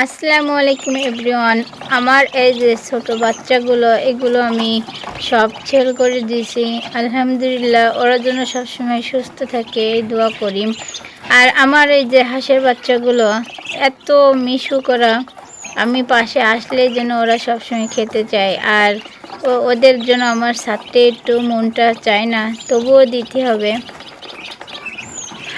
আসসালামু আলাইকুম এভরিওয়ান। আমার এই যে ছোটো বাচ্চাগুলো, এগুলো আমি সব ছেল করে দিয়েছি। আলহামদুলিল্লাহ, ওরা জন্য সবসময় সুস্থ থাকে, এই দোয়া করি। আর আমার এই যে হাঁসের বাচ্চাগুলো, এত মিশু করা, আমি পাশে আসলে যেন ওরা সবসময় খেতে চায়। আর ওদের জন্য আমার সাথে একটু মনটা চায় না, তবুও দিতে হবে।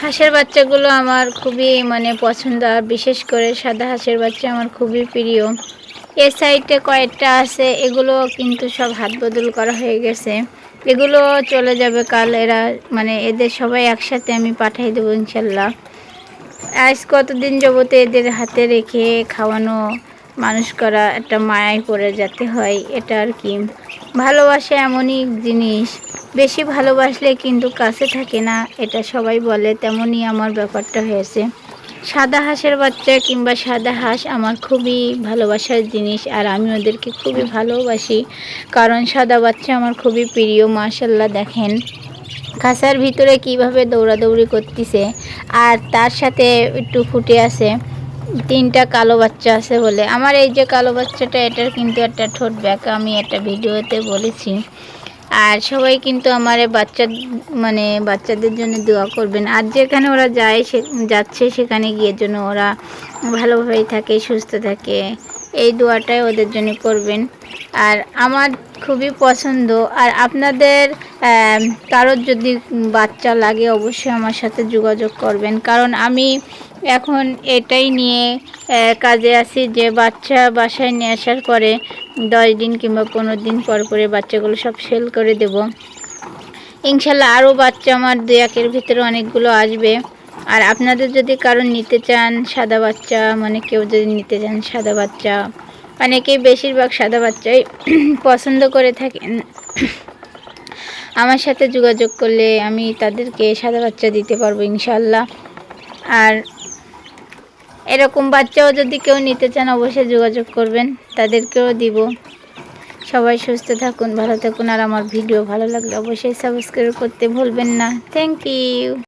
হাঁসের বাচ্চাগুলো আমার খুবই মানে পছন্দ, আর বিশেষ করে সাদা হাঁসের বাচ্চা আমার খুবই প্রিয়। এ সাইডে কয়েকটা আছে, এগুলো কিন্তু সব হাত বদল করা হয়ে গেছে। এগুলো চলে যাবে কাল, এরা মানে এদের সবাই একসাথে আমি পাঠিয়ে দেবো ইনশাল্লাহ। আজ কতদিন যাবতে এদের হাতে রেখে খাওয়ানো, মানুষ করা একটা মায়ায় পড়ে যেতে হয়, এটা আর কি। ভালোবাসা এমনই জিনিস। বেশি ভালোবাসলে কিন্তু কাছে থাকে না, এটা সবাই বলে, তেমনই আমার ব্যাপারটা হয়েছে। সাদা হাঁসের বাচ্চা কিংবা সাদা হাঁস আমার খুবই ভালোবাসার জিনিস, আর আমি ওদেরকে খুবই ভালোবাসি, কারণ সাদা বাচ্চা আমার খুবই প্রিয় মাশাল্লাহ দেখেন। খাঁচার ভিতরে কীভাবে দৌড়াদৌড়ি করতেছে, আর তার সাথে একটু ফুটে আছে, তিনটা কালো বাচ্চা আছে বলে। আমার এই যে কালো বাচ্চাটা, এটার কিন্তু একটা ঠোঁট ব্যাক, আমি একটা ভিডিওতে বলেছি। আর সবাই কিন্তু আমার বাচ্চা মানে বাচ্চাদের জন্য দোয়া করবেন। আর যেখানে ওরা যায়, সে যাচ্ছে, সেখানে গিয়ে জন্য ওরা ভালোভাবেই থাকে, সুস্থ থাকে। এই দোয়াটাই ওদের জন্য করবেন। আর আমার খুবই পছন্দ। আর আপনাদের কারোর যদি বাচ্চা লাগে, অবশ্যই আমার সাথে যোগাযোগ করবেন। কারণ আমি এখন এটাই নিয়ে কাজে আছি যে বাচ্চা বাসায় নিয়ে আসার পরে দশ দিন কিংবা পনেরো দিন পর পরে বাচ্চাগুলো সব সেল করে দেব। ইনশাল্লাহ আরও বাচ্চা আমার দু একের ভিতরে অনেকগুলো আসবে। আর আপনাদের যদি কারণ নিতে চান সাদা বাচ্চা মানে কেউ যদি নিতে চান সাদা বাচ্চা, অনেকেই বেশিরভাগ সাদা বাচ্চাই পছন্দ করে থাকেন। আমার সাথে যোগাযোগ করলে আমি তাদেরকে সাদা বাচ্চা দিতে পারব ইনশাল্লাহ। আর এরকম বাচ্চাও যদি কেউ নিতে চান, অবশ্যই যোগাযোগ করবেন। তাদেরকেও দিব। সবাই সুস্থ থাকুন, ভালো থাকুন। আর আমার ভিডিও ভালো লাগলে অবশ্যই সাবস্ক্রাইব করতে ভুলবেন না। Thank you